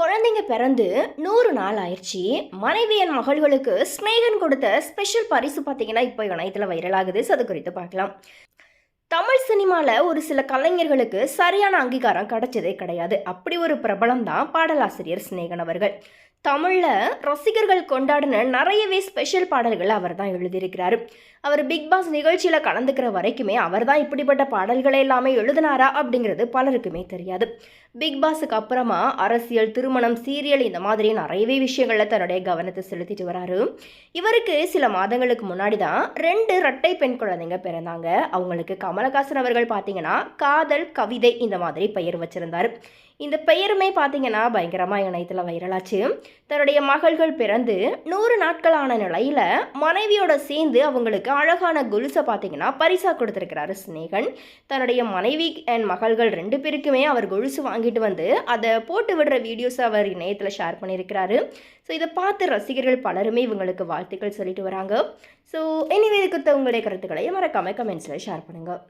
குழந்தைங்க பிறந்து நூறு நாள் ஆயிடுச்சு. மனைவி என் மகள்களுக்கு ஸ்னேகன் கொடுத்த ஸ்பெஷல் பரிசு பார்த்தீங்கன்னா இப்போ இணையத்தில் வைரல் ஆகுது ஸோ அது குறித்து பார்க்கலாம். தமிழ் சினிமாவில் ஒரு சில கலைஞர்களுக்கு சரியான அங்கீகாரம் கிடைச்சதே கிடையாது. அப்படி ஒரு பிரபலம் தான் பாடலாசிரியர் சிநேகன் அவர்கள். தமிழில் ரசிகர்கள் கொண்டாடின நிறையவே ஸ்பெஷல் பாடல்கள் அவர் தான் எழுதியிருக்கிறார். அவர் பிக் பாஸ் நிகழ்ச்சியில் கலந்துக்கிற வரைக்குமே அவர் தான் இப்படிப்பட்ட பாடல்களை எல்லாமே எழுதினாரா அப்படிங்கிறது பலருக்குமே தெரியாது. பிக் பாஸுக்கு அப்புறமா அரசியல் திருமணம் சீரியல் இந்த மாதிரி நிறையவே விஷயங்களில் தன்னுடைய கவனத்தை செலுத்திட்டு வராரு. இவருக்கு சில மாதங்களுக்கு முன்னாடி தான் ரெண்டு இரட்டை பெண் குழந்தைங்க பிறந்தாங்க. அவங்களுக்கு கமலஹாசன் அவர்கள் பார்த்தீங்கன்னா காதல் கவிதை இந்த மாதிரி பெயர் வச்சிருந்தார். இந்த பெயருமே பார்த்தீங்கன்னா பயங்கரமாக இணையத்தில் வைரலாச்சு தன்னுடைய மகள்கள் பிறந்து நூறு நாட்களான நிலையில் மனைவியோட சேர்ந்து அவங்களுக்கு அழகான கொலுசை பார்த்தீங்கன்னா பரிசாக கொடுத்துருக்கிறாரு சிநேகன். தன்னுடைய மனைவி அண்ட் மகள்கள் ரெண்டு பேருக்குமே அவர் கொலுசு வாங்கிட்டு வந்து அதை போட்டு விடுற வீடியோஸ் அவர் இணையத்தில் ஷேர் பண்ணியிருக்கிறாரு. ஸோ இதை பார்த்து ரசிகர்கள் பலருமே இவங்களுக்கு வாழ்த்துக்கள் சொல்லிட்டு வராங்க. ஸோ எனிவே இது உங்களுடைய கருத்துக்களை மறக்காமல் கமெண்ட்ஸில் ஷேர் பண்ணுங்கள்